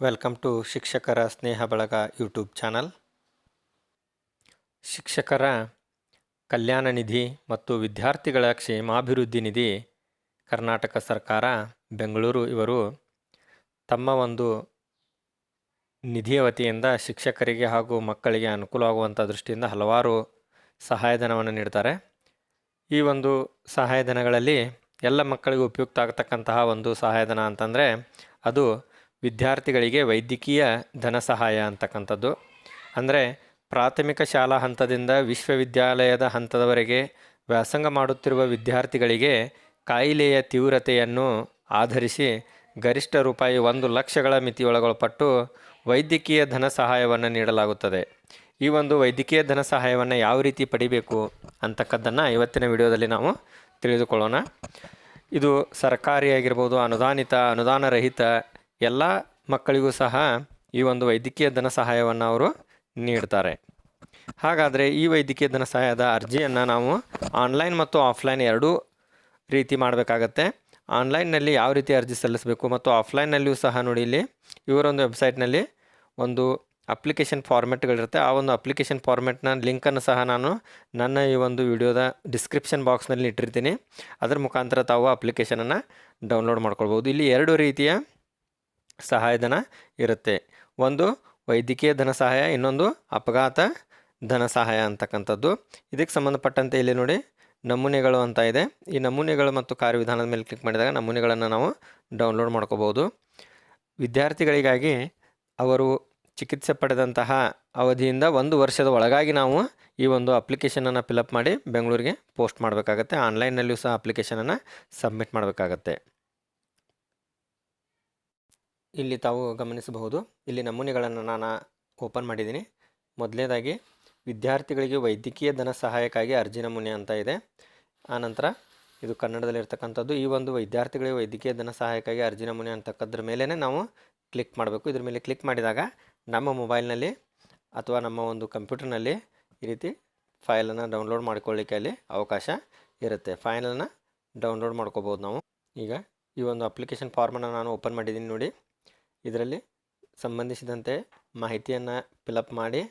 Welcome to ಶಿಕ್ಷಕರ ಸ್ನೇಹ ಬಳಗ YouTube channel. ಶಿಕ್ಷಕರ ಕಲ್ಯಾಣ ನಿಧಿ ಮತ್ತು ವಿದ್ಯಾರ್ಥಿಗಳ ಕ್ಷೇಮಾಭಿವೃದ್ಧಿ ನಿಧಿ ಕರ್ನಾಟಕ ಸರ್ಕಾರ, ಬೆಂಗಳೂರು ಇವರು ತಮ್ಮ ಒಂದು ನಿಧಿಯ ವತಿಯಿಂದ ಶಿಕ್ಷಕರಿಗೆ ಹಾಗೂ ಮಕ್ಕಳಿಗೆ ಅನುಕೂಲವಾಗುವಂಥ ದೃಷ್ಟಿಯಿಂದ ಹಲವಾರು ಸಹಾಯಧನವನ್ನು ನೀಡ್ತಾರೆ. ಈ ಒಂದು ಸಹಾಯಧನಗಳಲ್ಲಿ ಎಲ್ಲ ಮಕ್ಕಳಿಗೂ ಉಪಯುಕ್ತ ಆಗತಕ್ಕಂತಹ ಒಂದು ಸಹಾಯಧನ ಅಂತಂದರೆ ಅದು ವಿದ್ಯಾರ್ಥಿಗಳಿಗೆ ವೈದ್ಯಕೀಯ ಧನ ಸಹಾಯ ಅಂತಕ್ಕಂಥದ್ದು. ಅಂದರೆ ಪ್ರಾಥಮಿಕ ಶಾಲಾ ಹಂತದಿಂದ ವಿಶ್ವವಿದ್ಯಾಲಯದ ಹಂತದವರೆಗೆ ವ್ಯಾಸಂಗ ಮಾಡುತ್ತಿರುವ ವಿದ್ಯಾರ್ಥಿಗಳಿಗೆ ಕಾಯಿಲೆಯ ತೀವ್ರತೆಯನ್ನು ಆಧರಿಸಿ ಗರಿಷ್ಠ ರೂಪಾಯಿ ಒಂದು ಲಕ್ಷಗಳ ಮಿತಿಯೊಳಗೊಳಪಟ್ಟು ವೈದ್ಯಕೀಯ ಧನ ಸಹಾಯವನ್ನು ನೀಡಲಾಗುತ್ತದೆ. ಈ ಒಂದು ವೈದ್ಯಕೀಯ ಧನ ಸಹಾಯವನ್ನು ಯಾವ ರೀತಿ ಪಡಿಬೇಕು ಅಂತಕ್ಕದ್ದನ್ನು ಇವತ್ತಿನ ವಿಡಿಯೋದಲ್ಲಿ ನಾವು ತಿಳಿದುಕೊಳ್ಳೋಣ. ಇದು ಸರ್ಕಾರಿಯಾಗಿರ್ಬೋದು ಅನುದಾನಿತ ಅನುದಾನ ರಹಿತ ಎಲ್ಲ ಮಕ್ಕಳಿಗೂ ಸಹ ಈ ಒಂದು ವೈದ್ಯಕೀಯ ಧನ ಸಹಾಯವನ್ನು ಅವರು ನೀಡ್ತಾರೆ. ಹಾಗಾದರೆ ಈ ವೈದ್ಯಕೀಯ ಧನ ಸಹಾಯದ ಅರ್ಜಿಯನ್ನು ನಾವು ಆನ್ಲೈನ್ ಮತ್ತು ಆಫ್ಲೈನ್ ಎರಡೂ ರೀತಿ ಮಾಡಬೇಕಾಗತ್ತೆ. ಆನ್ಲೈನ್ನಲ್ಲಿ ಯಾವ ರೀತಿ ಅರ್ಜಿ ಸಲ್ಲಿಸಬೇಕು ಮತ್ತು ಆಫ್ಲೈನ್ನಲ್ಲಿಯೂ ಸಹ ನೋಡಿ ಇಲ್ಲಿ ಇವರೊಂದು ವೆಬ್ಸೈಟ್ನಲ್ಲಿ ಒಂದು ಅಪ್ಲಿಕೇಶನ್ ಫಾರ್ಮೆಟ್ಗಳಿರುತ್ತೆ ಆ ಒಂದು ಅಪ್ಲಿಕೇಶನ್ ಫಾರ್ಮೆಟ್ನ ಲಿಂಕನ್ನು ಸಹ ನಾನು ನನ್ನ ಈ ಒಂದು ವಿಡಿಯೋದ ಡಿಸ್ಕ್ರಿಪ್ಷನ್ ಬಾಕ್ಸ್ನಲ್ಲಿ ಇಟ್ಟಿರ್ತೀನಿ. ಅದರ ಮುಖಾಂತರ ತಾವು ಅಪ್ಲಿಕೇಶನನ್ನು ಡೌನ್ಲೋಡ್ ಮಾಡ್ಕೊಳ್ಬೋದು. ಇಲ್ಲಿ ಎರಡು ರೀತಿಯ ಸಹಾಯಧನ ಇರುತ್ತೆ. ಒಂದು, ವೈದ್ಯಕೀಯ ಧನ ಸಹಾಯ, ಇನ್ನೊಂದು, ಅಪಘಾತ ಧನ ಸಹಾಯ ಅಂತಕ್ಕಂಥದ್ದು. ಇದಕ್ಕೆ ಸಂಬಂಧಪಟ್ಟಂತೆ ಇಲ್ಲಿ ನೋಡಿ ನಮೂನೆಗಳು ಅಂತ ಇದೆ. ಈ ನಮೂನೆಗಳು ಮತ್ತು ಕಾರ್ಯವಿಧಾನದ ಮೇಲೆ ಕ್ಲಿಕ್ ಮಾಡಿದಾಗ ನಮೂನೆಗಳನ್ನು ನಾವು ಡೌನ್ಲೋಡ್ ಮಾಡ್ಕೋಬೋದು. ವಿದ್ಯಾರ್ಥಿಗಳಿಗಾಗಿ ಅವರು ಚಿಕಿತ್ಸೆ ಪಡೆದಂತಹ ಅವಧಿಯಿಂದ ಒಂದು ವರ್ಷದ ಒಳಗಾಗಿ ನಾವು ಈ ಒಂದು ಅಪ್ಲಿಕೇಶನನ್ನು ಫಿಲಪ್ ಮಾಡಿ ಬೆಂಗಳೂರಿಗೆ ಪೋಸ್ಟ್ ಮಾಡಬೇಕಾಗತ್ತೆ. ಆನ್ಲೈನ್ನಲ್ಲಿಯೂ ಸಹ ಅಪ್ಲಿಕೇಶನನ್ನು ಸಬ್ಮಿಟ್ ಮಾಡಬೇಕಾಗತ್ತೆ. ಇಲ್ಲಿ ತಾವು ಗಮನಿಸಬಹುದು. ಇಲ್ಲಿ ನಮೂನೆಗಳನ್ನು ನಾನು ಓಪನ್ ಮಾಡಿದ್ದೀನಿ. ಮೊದಲನೇದಾಗಿ ವಿದ್ಯಾರ್ಥಿಗಳಿಗೆ ವೈದ್ಯಕೀಯ ಧನ ಸಹಾಯಕ್ಕಾಗಿ ಅರ್ಜಿ ನಮೂನೆ ಅಂತ ಇದೆ. ಆನಂತರ ಇದು ಕನ್ನಡದಲ್ಲಿರ್ತಕ್ಕಂಥದ್ದು, ಈ ಒಂದು ವಿದ್ಯಾರ್ಥಿಗಳಿಗೆ ವೈದ್ಯಕೀಯ ಧನ ಸಹಾಯಕ್ಕಾಗಿ ಅರ್ಜಿ ನಮೂನೆ ಅಂತಕ್ಕದ್ರ ಮೇಲೇ ನಾವು ಕ್ಲಿಕ್ ಮಾಡಬೇಕು. ಇದ್ರ ಮೇಲೆ ಕ್ಲಿಕ್ ಮಾಡಿದಾಗ, ನಮ್ಮ ಮೊಬೈಲ್ನಲ್ಲಿ ಅಥವಾ ನಮ್ಮ ಒಂದು ಕಂಪ್ಯೂಟರ್ನಲ್ಲಿ ಈ ರೀತಿ ಫೈಲನ್ನು ಡೌನ್ಲೋಡ್ ಮಾಡ್ಕೊಳ್ಳಿಕ್ಕೆ ಅಲ್ಲಿ ಅವಕಾಶ ಇರುತ್ತೆ. ಫೈಲನ್ನು ಡೌನ್ಲೋಡ್ ಮಾಡ್ಕೋಬೋದು ನಾವು. ಈಗ ಈ ಒಂದು ಅಪ್ಲಿಕೇಶನ್ ಫಾರ್ಮನ್ನು ನಾನು ಓಪನ್ ಮಾಡಿದ್ದೀನಿ ನೋಡಿ. ಇದರಲ್ಲಿ ಸಂಬಂಧಿಸಿದಂತೆ ಮಾಹಿತಿಯನ್ನು ಫಿಲಪ್ ಮಾಡಿ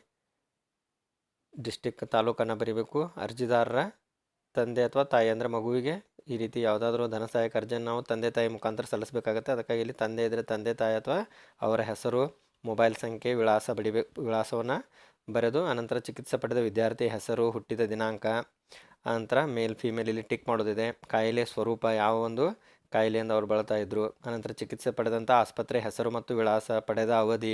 ಡಿಸ್ಟಿಕ್ ತಾಲೂಕನ್ನು ಬರೀಬೇಕು. ಅರ್ಜಿದಾರರ ತಂದೆ ಅಥವಾ ತಾಯಿ ಅಂದರೆ ಮಗುವಿಗೆ ಈ ರೀತಿ ಯಾವುದಾದ್ರೂ ಧನ ಸಹಾಯಕ ಅರ್ಜಿಯನ್ನು ನಾವು ತಂದೆ ತಾಯಿ ಮುಖಾಂತರ ಸಲ್ಲಿಸಬೇಕಾಗುತ್ತೆ. ಅದಕ್ಕಾಗಿ ಇಲ್ಲಿ ತಂದೆ ಇದ್ದರೆ ತಂದೆ, ತಾಯಿ ಅಥವಾ ಅವರ ಹೆಸರು ಮೊಬೈಲ್ ಸಂಖ್ಯೆ, ವಿಳಾಸ ಬಡಿಬೇಕು, ವಿಳಾಸವನ್ನು ಬರೆದು ಅನಂತರ ಚಿಕಿತ್ಸೆ ಪಡೆದ ವಿದ್ಯಾರ್ಥಿ ಹೆಸರು, ಹುಟ್ಟಿದ ದಿನಾಂಕ ಅನಂತರ ಮೇಲ್ ಫೀಮೇಲ್ ಇಲ್ಲಿ ಟಿಕ್ ಮಾಡೋದಿದೆ. ಕಾಯಿಲೆ, ಸ್ವರೂಪ, ಯಾವ ಒಂದು ಕಾಯಿಲೆಯಿಂದ ಅವರು ಬಳಲ್ತಾ ಇದ್ದರು ಅನಂತರ ಚಿಕಿತ್ಸೆ ಪಡೆದಂಥ ಆಸ್ಪತ್ರೆ ಹೆಸರು ಮತ್ತು ವಿಳಾಸ ಪಡೆದ ಅವಧಿ,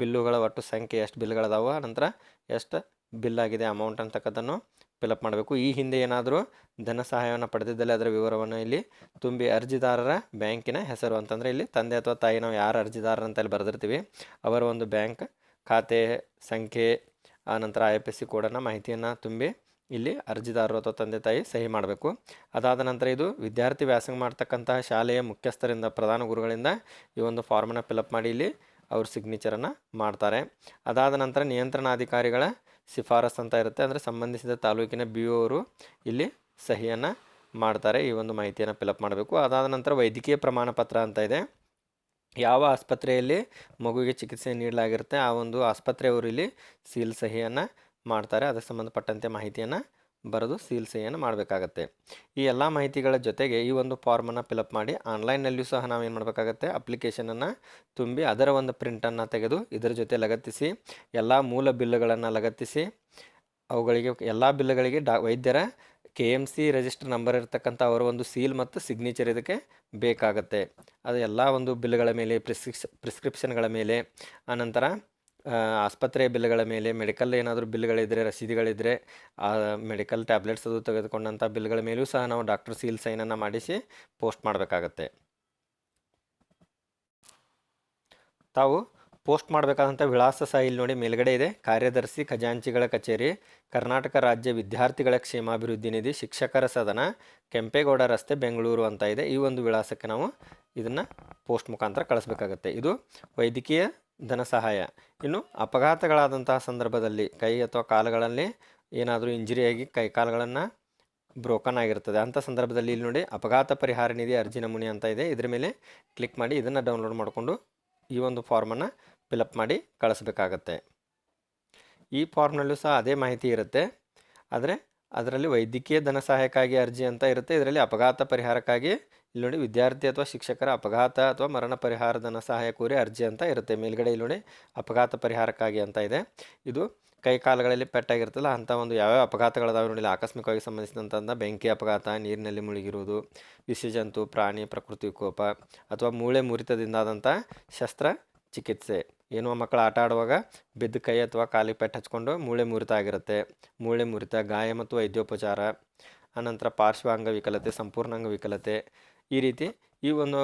ಬಿಲ್ಲುಗಳ ಒಟ್ಟು ಸಂಖ್ಯೆ ಎಷ್ಟು ಬಿಲ್ಗಳದಾವೆ ಅನಂತರ ಎಷ್ಟು ಬಿಲ್ ಆಗಿದೆ ಅಮೌಂಟ್ ಅಂತಕ್ಕದ್ದನ್ನು ಫಿಲಪ್ ಮಾಡಬೇಕು. ಈ ಹಿಂದೆ ಏನಾದರೂ ಧನ ಸಹಾಯವನ್ನು ಪಡೆದಿದ್ದಲ್ಲಿ ಅದರ ವಿವರವನ್ನು ಇಲ್ಲಿ ತುಂಬಿ ಅರ್ಜಿದಾರರ ಬ್ಯಾಂಕಿನ ಹೆಸರು ಅಂತಂದರೆ ಇಲ್ಲಿ ತಂದೆ ಅಥವಾ ತಾಯಿ ನಾವು ಯಾರು ಅರ್ಜಿದಾರರು ಅಂತ ಇಲ್ಲಿ ಬರೆದಿರ್ತೀವಿ. ಅವರ ಒಂದು ಬ್ಯಾಂಕ್ ಖಾತೆ ಸಂಖ್ಯೆ ಆನಂತರ ಐ ಎಫ್ ಎಸ್ ಸಿ ಕೋಡನ್ನು ಮಾಹಿತಿಯನ್ನು ತುಂಬಿ ಇಲ್ಲಿ ಅರ್ಜಿದಾರರು ಅಥವಾ ತಂದೆ ತಾಯಿ ಸಹಿ ಮಾಡಬೇಕು. ಅದಾದ ನಂತರ ಇದು ವಿದ್ಯಾರ್ಥಿ ವ್ಯಾಸಂಗ ಮಾಡ್ತಕ್ಕಂತಹ ಶಾಲೆಯ ಮುಖ್ಯಸ್ಥರಿಂದ ಪ್ರಧಾನ ಗುರುಗಳಿಂದ ಈ ಒಂದು ಫಾರ್ಮನ್ನು ಫಿಲಪ್ ಮಾಡಿ ಇಲ್ಲಿ ಅವ್ರ ಸಿಗ್ನೇಚರನ್ನು ಮಾಡ್ತಾರೆ. ಅದಾದ ನಂತರ ನಿಯಂತ್ರಣಾಧಿಕಾರಿಗಳ ಶಿಫಾರಸ್ ಅಂತ ಇರುತ್ತೆ. ಅಂದರೆ ಸಂಬಂಧಿಸಿದ ತಾಲೂಕಿನ ಬಿ ಅವರು ಇಲ್ಲಿ ಸಹಿಯನ್ನು ಮಾಡ್ತಾರೆ. ಈ ಒಂದು ಮಾಹಿತಿಯನ್ನು ಫಿಲಪ್ ಮಾಡಬೇಕು. ಅದಾದ ನಂತರ ವೈದ್ಯಕೀಯ ಪ್ರಮಾಣ ಪತ್ರ ಅಂತ ಇದೆ. ಯಾವ ಆಸ್ಪತ್ರೆಯಲ್ಲಿ ಮಗುವಿಗೆ ಚಿಕಿತ್ಸೆ ನೀಡಲಾಗಿರುತ್ತೆ ಆ ಒಂದು ಆಸ್ಪತ್ರೆಯವರು ಇಲ್ಲಿ ಸೀಲ್ ಸಹಿಯನ್ನು ಮಾಡ್ತಾರೆ, ಅದಕ್ಕೆ ಸಂಬಂಧಪಟ್ಟಂತೆ ಮಾಹಿತಿಯನ್ನು ಬರೆದು ಸೀಲ್ ಸಹಿಯನ್ನು ಮಾಡಬೇಕಾಗತ್ತೆ. ಈ ಎಲ್ಲ ಮಾಹಿತಿಗಳ ಜೊತೆಗೆ ಈ ಒಂದು ಫಾರ್ಮನ್ನು ಫಿಲಪ್ ಮಾಡಿ ಆನ್ಲೈನ್ನಲ್ಲಿಯೂ ಸಹ ನಾವೇನು ಮಾಡಬೇಕಾಗತ್ತೆ? ಅಪ್ಲಿಕೇಶನನ್ನು ತುಂಬಿ ಅದರ ಒಂದು ಪ್ರಿಂಟನ್ನು ತೆಗೆದು ಇದರ ಜೊತೆ ಲಗತ್ತಿಸಿ, ಎಲ್ಲ ಮೂಲ ಬಿಲ್ಲುಗಳನ್ನು ಲಗತ್ತಿಸಿ, ಅವುಗಳಿಗೆ ಎಲ್ಲ ಬಿಲ್ಲುಗಳಿಗೆ ಡಾ, ವೈದ್ಯರ K M C register number ಇರತಕ್ಕಂಥ ಅವರ ಒಂದು ಸೀಲ್ ಮತ್ತು ಸಿಗ್ನೇಚರ್ ಇದಕ್ಕೆ ಬೇಕಾಗತ್ತೆ. ಅದು ಎಲ್ಲ ಒಂದು ಬಿಲ್ಗಳ ಮೇಲೆ, ಪ್ರಿಸ್ಕ್ರಿಪ್ಷ, ಪ್ರಿಸ್ಕ್ರಿಪ್ಷನ್ಗಳ ಮೇಲೆ, ಆನಂತರ ಆಸ್ಪತ್ರೆ ಬಿಲ್ಗಳ ಮೇಲೆ, ಮೆಡಿಕಲ್ ಏನಾದರೂ ಬಿಲ್ಗಳಿದ್ದರೆ ರಸೀದಿಗಳಿದ್ದರೆ ಆ ಮೆಡಿಕಲ್ ಟ್ಯಾಬ್ಲೆಟ್ಸ್ ಅದು ತೆಗೆದುಕೊಂಡಂಥ ಬಿಲ್ಗಳ ಮೇಲೂ ಸಹ ನಾವು ಡಾಕ್ಟರ್ ಸೀಲ್ ಸೈನನ್ನು ಮಾಡಿಸಿ ಪೋಸ್ಟ್ ಮಾಡಬೇಕಾಗತ್ತೆ. ತಾವು ಪೋಸ್ಟ್ ಮಾಡಬೇಕಾದಂಥ ವಿಳಾಸ ಸಹ ಇಲ್ಲಿ ನೋಡಿ ಮೇಲ್ಗಡೆ ಇದೆ. ಕಾರ್ಯದರ್ಶಿ, ಖಜಾಂಚಿಗಳ ಕಚೇರಿ, ಕರ್ನಾಟಕ ರಾಜ್ಯ ವಿದ್ಯಾರ್ಥಿಗಳ ಕ್ಷೇಮಾಭಿವೃದ್ಧಿ ನಿಧಿ, ಶಿಕ್ಷಕರ ಸದನ, ಕೆಂಪೇಗೌಡ ರಸ್ತೆ, ಬೆಂಗಳೂರು ಅಂತ ಇದೆ. ಈ ಒಂದು ವಿಳಾಸಕ್ಕೆ ನಾವು ಇದನ್ನು ಪೋಸ್ಟ್ ಮುಖಾಂತರ ಕಳಿಸ್ಬೇಕಾಗತ್ತೆ. ಇದು ವೈದ್ಯಕೀಯ ಧನ ಸಹಾಯ ಇನ್ನು ಅಪಘಾತಗಳಾದಂತಹ ಸಂದರ್ಭದಲ್ಲಿ ಕೈ ಅಥವಾ ಕಾಲುಗಳಲ್ಲಿ ಏನಾದರೂ ಇಂಜುರಿಯಾಗಿ ಕೈ ಕಾಲುಗಳನ್ನು ಬ್ರೋಕನ್ ಆಗಿರ್ತದೆ. ಅಂಥ ಸಂದರ್ಭದಲ್ಲಿ ಇಲ್ಲಿ ನೋಡಿ ಅಪಘಾತ ಪರಿಹಾರ ನಿಧಿ ಅರ್ಜಿ ನಮೂನೆ ಅಂತ ಇದೆ. ಇದರ ಮೇಲೆ ಕ್ಲಿಕ್ ಮಾಡಿ ಇದನ್ನು ಡೌನ್ಲೋಡ್ ಮಾಡಿಕೊಂಡು ಈ ಒಂದು ಫಾರ್ಮನ್ನು ಫಿಲಪ್ ಮಾಡಿ ಕಳಿಸ್ಬೇಕಾಗತ್ತೆ. ಈ ಫಾರ್ಮ್ನಲ್ಲೂ ಸಹ ಅದೇ ಮಾಹಿತಿ ಇರುತ್ತೆ. ಆದರೆ ಅದರಲ್ಲಿ ವೈದ್ಯಕೀಯ ಧನ ಸಹಾಯಕ್ಕಾಗಿ ಅರ್ಜಿ ಅಂತ ಇರುತ್ತೆ. ಇದರಲ್ಲಿ ಅಪಘಾತ ಪರಿಹಾರಕ್ಕಾಗಿ ಇಲ್ಲಿ ನೋಡಿ ವಿದ್ಯಾರ್ಥಿ ಅಥವಾ ಶಿಕ್ಷಕರ ಅಪಘಾತ ಅಥವಾ ಮರಣ ಪರಿಹಾರ ಧನ ಸಹಾಯ ಕೋರಿ ಅರ್ಜಿ ಅಂತ ಇರುತ್ತೆ. ಮೇಲ್ಗಡೆ ಇಲ್ಲಿ ನೋಡಿ ಅಪಘಾತ ಪರಿಹಾರಕ್ಕಾಗಿ ಅಂತ ಇದೆ. ಇದು ಕೈ ಕಾಲುಗಳಲ್ಲಿ ಪೆಟ್ಟಾಗಿರ್ತಲ್ಲ ಅಂಥ ಒಂದು ಯಾವ್ಯಾವ ಅಪಘಾತಗಳದಾವೆ ನೋಡಿ ಆಕಸ್ಮಿಕವಾಗಿ ಸಂಬಂಧಿಸಿದಂಥ ಬೆಂಕಿ ಅಪಘಾತ, ನೀರಿನಲ್ಲಿ ಮುಳುಗಿರುವುದು, ವಿಷಜಂತು, ಪ್ರಾಣಿ, ಪ್ರಕೃತಿ ವಿಕೋಪ ಅಥವಾ ಮೂಳೆ ಮುರಿತದಿಂದಾದಂಥ ಶಸ್ತ್ರ ಚಿಕಿತ್ಸೆ. ಏನೋ ಮಕ್ಕಳು ಆಟ ಆಡುವಾಗ ಬಿದ್ದ ಕೈ ಅಥವಾ ಕಾಲಿಗೆ ಪೆಟ್ಟು ಹಚ್ಕೊಂಡು ಮೂಳೆ ಮುರಿತ ಆಗಿರುತ್ತೆ. ಮೂಳೆ ಮುರಿತ, ಗಾಯ ಮತ್ತು ವೈದ್ಯೋಪಚಾರ. ಅನಂತರ ಪಾರ್ಶ್ವ ಅಂಗವಿಕಲತೆ ಸಂಪೂರ್ಣ ಅಂಗವಿಕಲತೆ ಈ ರೀತಿ ಈ ಒಂದು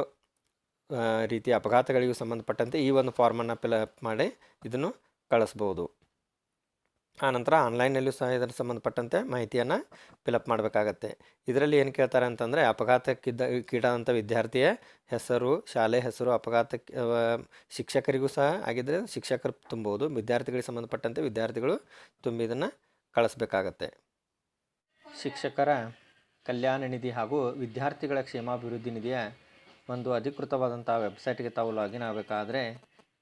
ರೀತಿಯ ಅಪಘಾತಗಳಿಗೂ ಸಂಬಂಧಪಟ್ಟಂತೆ ಈ ಒಂದು ಫಾರ್ಮನ್ನು ಫಿಲಪ್ ಮಾಡಿ ಇದನ್ನು ಕಳಿಸ್ಬೋದು. ಆನಂತರ ಆನ್ಲೈನಲ್ಲೂ ಸಹ ಇದರ ಸಂಬಂಧಪಟ್ಟಂತೆ ಮಾಹಿತಿಯನ್ನು ಫಿಲಪ್ ಮಾಡಬೇಕಾಗತ್ತೆ. ಇದರಲ್ಲಿ ಏನು ಕೇಳ್ತಾರೆ ಅಂತಂದರೆ ಅಪಘಾತಕ್ಕಿದ್ದ ಕೀಡಾದಂಥ ವಿದ್ಯಾರ್ಥಿಯ ಹೆಸರು, ಶಾಲೆ ಹೆಸರು ಅಪಘಾತಕ್ಕೆ ಶಿಕ್ಷಕರಿಗೂ ಸಹ ಆಗಿದ್ದರೆ ಶಿಕ್ಷಕರು ತುಂಬೋದು. ವಿದ್ಯಾರ್ಥಿಗಳಿಗೆ ಸಂಬಂಧಪಟ್ಟಂತೆ ವಿದ್ಯಾರ್ಥಿಗಳು ತುಂಬಿ ಇದನ್ನು ಕಳಿಸ್ಬೇಕಾಗತ್ತೆ. ಶಿಕ್ಷಕರ ಕಲ್ಯಾಣ ನಿಧಿ ಹಾಗೂ ವಿದ್ಯಾರ್ಥಿಗಳ ಕ್ಷೇಮಾಭಿವೃದ್ಧಿ ನಿಧಿಯ ಒಂದು ಅಧಿಕೃತವಾದಂಥ ವೆಬ್ಸೈಟ್ಗೆ ತಾವು ಲಾಗಿನ್ ಆಗಬೇಕಾದ್ರೆ